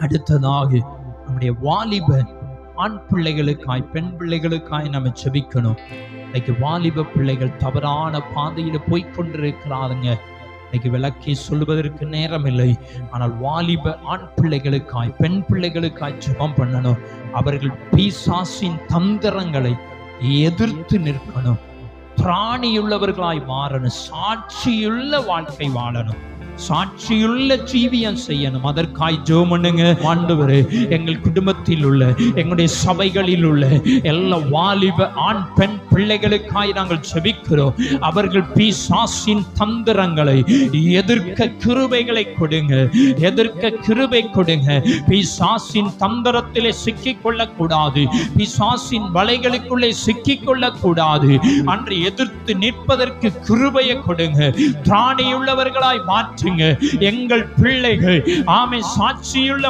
அடுத்ததாக நம்முடைய வாலிப ஆண் பிள்ளைகளுக்காய் பெண் பிள்ளைகளுக்காய் நம்ம செபிக்கணும் இன்னைக்கு வாலிப பிள்ளைகள் தவறான பாதையில போய்கொண்டிருக்கிறாருங்க இன்னைக்கு விளக்கி சொல்வதற்கு நேரம் இல்லை ஆனால் வாலிப ஆண் பிள்ளைகளுக்காய் பெண் பிள்ளைகளுக்காய் ஜெபம் பண்ணணும். அவர்கள் பிசாசின் தந்திரங்களை எதிர்த்து நிற்கணும். திராணியுள்ளவர்களாய் மாறணும். சாட்சியுள்ள வாழ்க்கை வாழணும். சாட்சியுள்ள ஜீவியம் செய்யணும். அதற்காய் ஜெபம் ஆண்டவர் எங்கள் குடும்பத்தில் உள்ள எங்களுடைய சபைகளில் உள்ள எல்லா வாலிப ஆண் பெண் பிள்ளைகளுக்காய் நாங்கள் செபிக்கிறோம் அவர்கள் பிசாசின் தந்திரங்களை எதிர்க்க கிருபைகளை கொடுங்க. எதிர்க்க கிருபை கொடுங்க. பிசாசின் தந்திரத்திலே சிக்கிக் கொள்ளக்கூடாது பிசாசின் வலைகளுக்குள்ளே சிக்கிக் கொள்ளக்கூடாது அன்று எதிர்த்து நிற்பதற்கு கிருபையை கொடுங்க. திராணியுள்ளவர்களாய் மாற்றி மாற்றுங்க எங்கள் பிள்ளைகள் ஆமை சாட்சியுள்ள